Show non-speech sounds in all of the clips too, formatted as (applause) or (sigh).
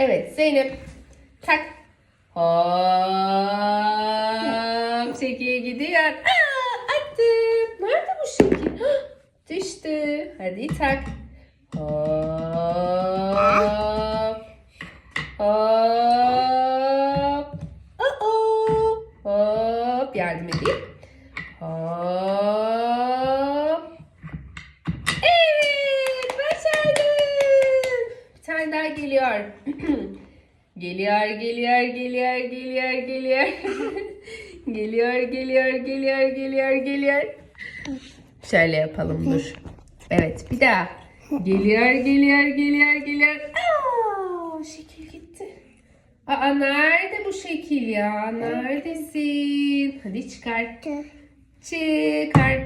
Evet Zeynep. Tak. Hop. Şekil gidiyor. Aa, attım. Nerede bu şekil? Düştü. Hadi tak. Hop. Hop. Oh Hop. Yardım edeyim. Hop. Evet. Başardım. Daha geliyor. geliyor, geliyor, geliyor, geliyor, geliyor. geliyor, geliyor, geliyor, geliyor, geliyor. Şöyle yapalım dur. Evet bir daha. Geliyor, geliyor, geliyor, geliyor. Aa, şekil gitti. Aa nerede bu şekil ya? Neredesin? Hadi. Çıkar, çıkar.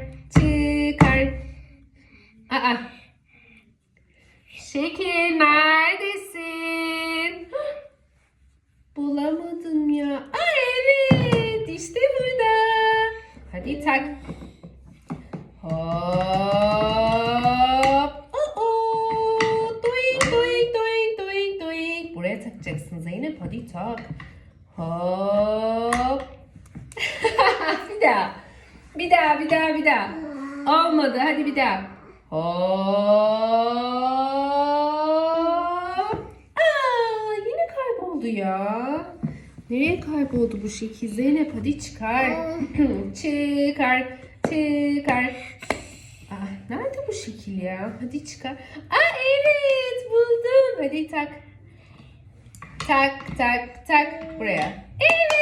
Tak. Hop. Oo. Doink doink doink doink doink. Buraya takacaksın Zeynep. Hadi tak. Hop. (laughs) bir daha. Bir daha bir daha bir daha. Olmadı. Hadi bir daha. Hop. Aa, yine kayboldu ya. Nereye kayboldu bu şekil? Zeynep hadi çıkar. (laughs) çıkar. Çıkar. Aa, nerede bu şekil ya? Hadi çıkar. Aa evet buldum. Hadi tak. Tak tak tak buraya. Evet